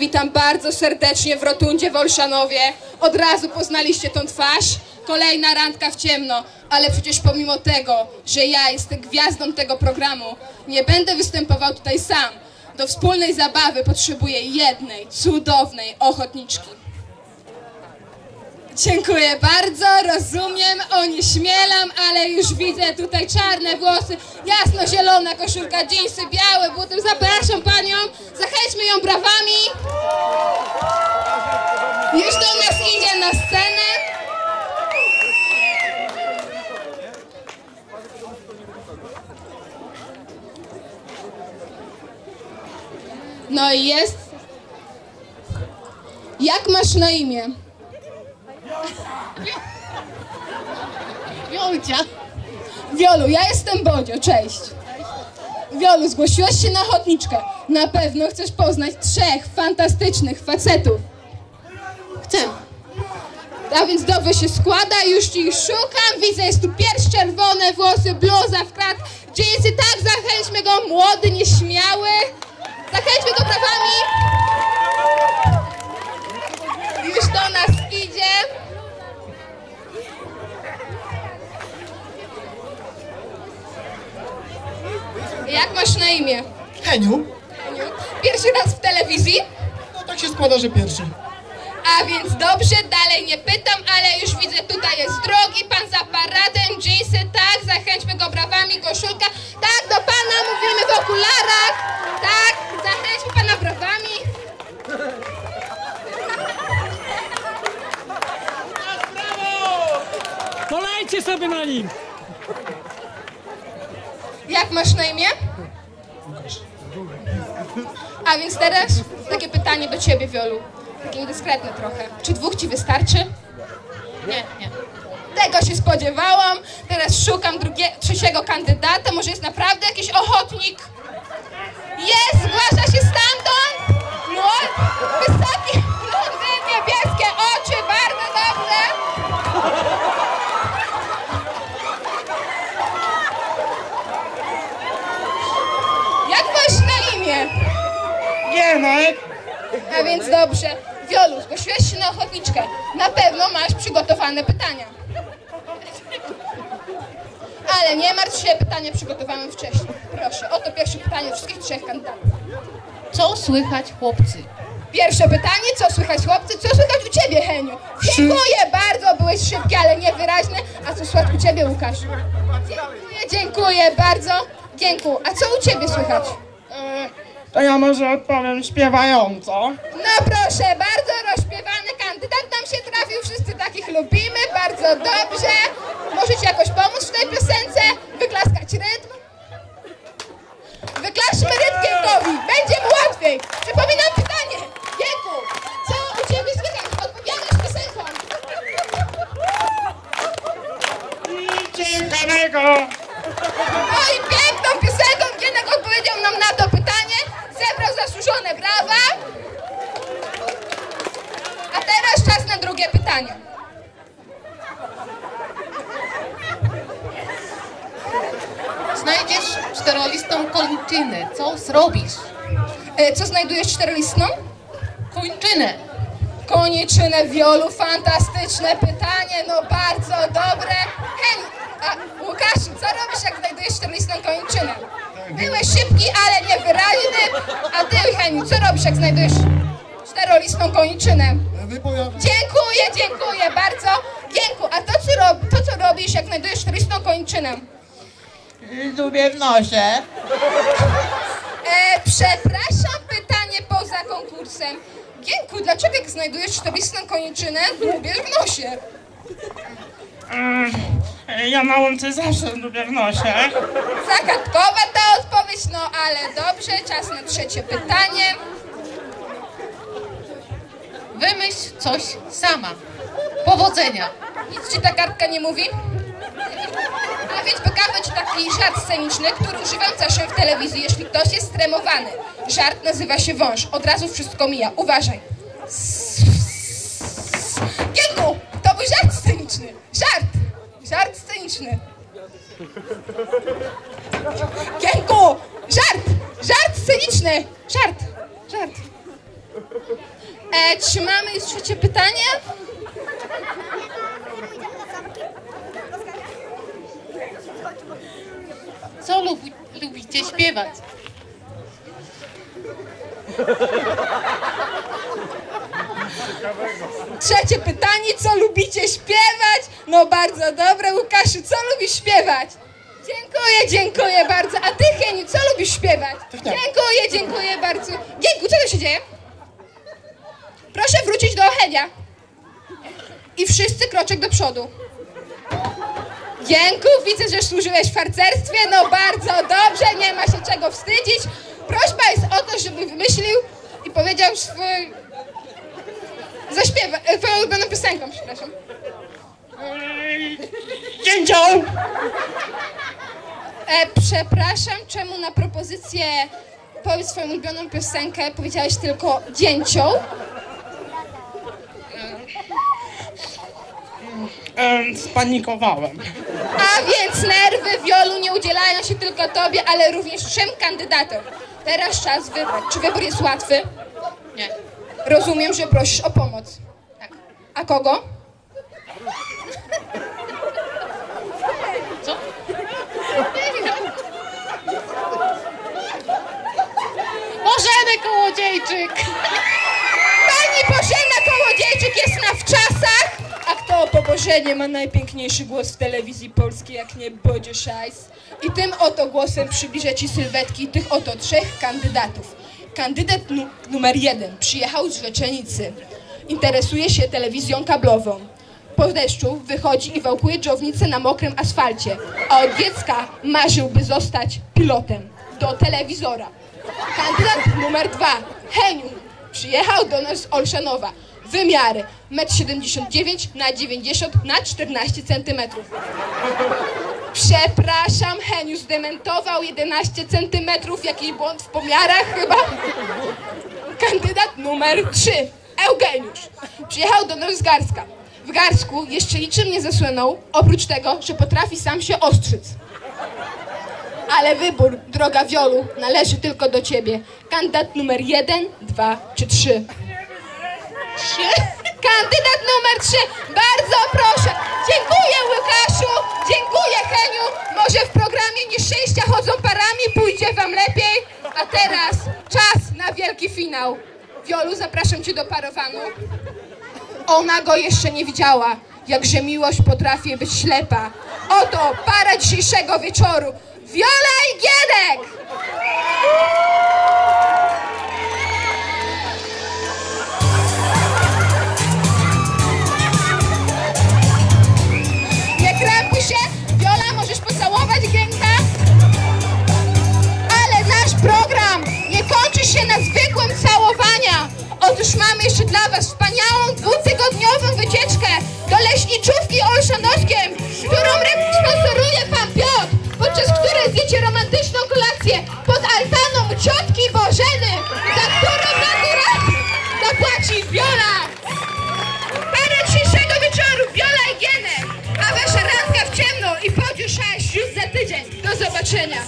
Witam bardzo serdecznie w Rotundzie w Olszanowie. Od razu poznaliście tą twarz. Kolejna randka w ciemno, ale przecież pomimo tego, że ja jestem gwiazdą tego programu, nie będę występował tutaj sam. Do wspólnej zabawy potrzebuję jednej, cudownej ochotniczki. Dziękuję bardzo, rozumiem, onieśmielam, ale już widzę tutaj czarne włosy, jasno-zielona koszulka, dżinsy, białe buty. Zapraszam panią, zachęćmy ją brawami. Już do nas idzie na scenę. No i jest. Jak masz na imię? Wiolcia. Wiolu, ja jestem Bodzio, cześć. Wiolu, zgłosiłaś się na ochotniczkę. Na pewno chcesz poznać trzech fantastycznych facetów. Chcę. A więc dobrze się składa, już ci szukam. Widzę, jest tu pierś czerwone, włosy, bluza w krat. Dżinsy, tak, zachęćmy go, młody, nieśmiały. Zachęćmy go prawami. Imię? Heniu? Pierwszy raz w telewizji? No tak się składa, że pierwszy. A więc dobrze, dalej nie pytam, ale już widzę, tutaj jest drogi, pan z aparatem, dżinsy, tak, zachęćmy go brawami, koszulka, tak, do pana mówimy w okularach, tak, zachęćmy pana brawami. Polejcie sobie na nim! Jak masz na imię? A więc teraz takie pytanie do ciebie, Wiolu, takie dyskretne trochę. Czy dwóch ci wystarczy? Nie, nie. Tego się spodziewałam. Teraz szukam drugie, trzeciego kandydata. Może jest naprawdę jakiś A więc dobrze. Wiolu, zgłosiłeś się na ochotniczkę. Na pewno masz przygotowane pytania. Ale nie martw się, pytania przygotowałem wcześniej. Proszę, oto pierwsze pytanie wszystkich trzech kandydatów. Co słychać, chłopcy? Pierwsze pytanie, co słychać chłopcy? Co słychać u ciebie, Heniu? Dziękuję bardzo, byłeś szybki, ale niewyraźny. A co słychać u ciebie, Łukasz? Dziękuję, dziękuję bardzo. Dziękuję. A co u ciebie słychać? To ja może odpowiem śpiewająco. No proszę, bardzo rozśpiewany kandydat nam się trafił, wszyscy takich lubimy, bardzo dobrze. Możecie jakoś pomóc w tej piosence? Wyklaskać rytm? Wyklaszmy rytm Gienkowi, będzie mu łatwiej. Drugie pytanie. Znajdziesz czterolistą kończynę. Co zrobisz? E, Co znajdujesz czterolistną? Kończynę. Koniczynę wiolu, fantastyczne pytanie, no bardzo dobre. Hej, a Łukaszu, co robisz jak znajdujesz czterolistną kończynę? Byłeś szybki, ale niewyraźny. A ty, Heniu, co robisz jak znajdujesz czterolistną kończynę? Dziękuję, dziękuję bardzo. Gienku, a to co, rob, to co robisz jak znajdujesz czterolistną kończynę? Lubię w nosie. E, przepraszam, pytanie poza konkursem. Gienku, dlaczego jak znajdujesz czterolistną kończynę, lubisz w nosie? Ja na łące zawsze lubię w nosie. Zagadkowa ta odpowiedź, no ale dobrze, czas na trzecie pytanie. Wymyśl coś sama. Powodzenia. Nic ci ta kartka nie mówi? A więc pokażę ci taki żart sceniczny, który używam zawsze w telewizji, jeśli ktoś jest stremowany. Żart nazywa się wąż. Od razu wszystko mija. Uważaj. Gienku, to był żart sceniczny. Żart. Żart sceniczny. Gienku, żart. Żart sceniczny. Żart. Żart. E, czy trzecie pytanie? Co lubi, lubicie śpiewać? Trzecie pytanie, co lubicie śpiewać? No bardzo dobre, Łukaszu, co lubisz śpiewać? Dziękuję, dziękuję bardzo. A ty, Heniu, co lubisz śpiewać? Dziękuję, dziękuję bardzo. Dziękuję, co tu się dzieje? Proszę wrócić do Henia. I wszyscy kroczek do przodu. Dziękuję, widzę, że służyłeś w harcerstwie. No bardzo dobrze, nie ma się czego wstydzić. Prośba jest o to, żeby wymyślił i powiedział swój... Zaśpiewa, e, twoją ulubioną piosenką, przepraszam. Dzięcioł! E, przepraszam, czemu na propozycję powiedz swoją ulubioną piosenkę powiedziałeś tylko dzięcioł? Em, spanikowałem. A więc nerwy wiolu nie udzielają się tylko tobie, ale również trzem kandydatom. Teraz czas wybrać. Czy wybór jest łatwy? Nie. Rozumiem, że prosisz o pomoc. Tak. A kogo? Co? Bożeny Kołodziejczyk! Pani Bożena Kołodziejczyk jest na pobożenie ma najpiękniejszy głos w telewizji polskiej, jak nie Bodzie Szajs? I tym oto głosem przybliżę Ci sylwetki tych oto trzech kandydatów. Kandydat nu- numer jeden przyjechał z Rzeczenicy. Interesuje się telewizją kablową. Po deszczu wychodzi i wałkuje dżownicę na mokrym asfalcie, a od dziecka marzyłby zostać pilotem do telewizora. Kandydat numer dwa, Heniu, przyjechał do nas z Olszanowa. Wymiary 1,79 m na 90 na 14 cm. Przepraszam, Heniu zdementował 11 cm, jakiś błąd w pomiarach chyba. Kandydat numer 3, Eugeniusz, przyjechał do nas z Garska. W Garsku jeszcze niczym nie zasłynął, oprócz tego, że potrafi sam się ostrzyc. Ale wybór, droga Wiolu, należy tylko do ciebie. Kandydat numer 1, 2 czy 3. Kandydat numer trzy, bardzo proszę. Dziękuję Łukaszu, dziękuję Heniu. Może w programie nieszczęścia chodzą parami, pójdzie wam lepiej. A teraz czas na wielki finał. Wiolu, zapraszam cię do parowanu. Ona go jeszcze nie widziała, jakże miłość potrafi być ślepa. Oto para dzisiejszego wieczoru. Wiola i Giedek! dla Was wspaniałą dwutygodniową wycieczkę do leśniczówki Olszanowskiem, którą sponsoruje Pan Piotr, podczas której zjecie romantyczną kolację pod altaną ciotki Bożeny, za którą akurat zapłaci Biola. Parę dzisiejszego wieczoru Biola i a Wasza randka w ciemno i podziu 6 już za tydzień. Do zobaczenia.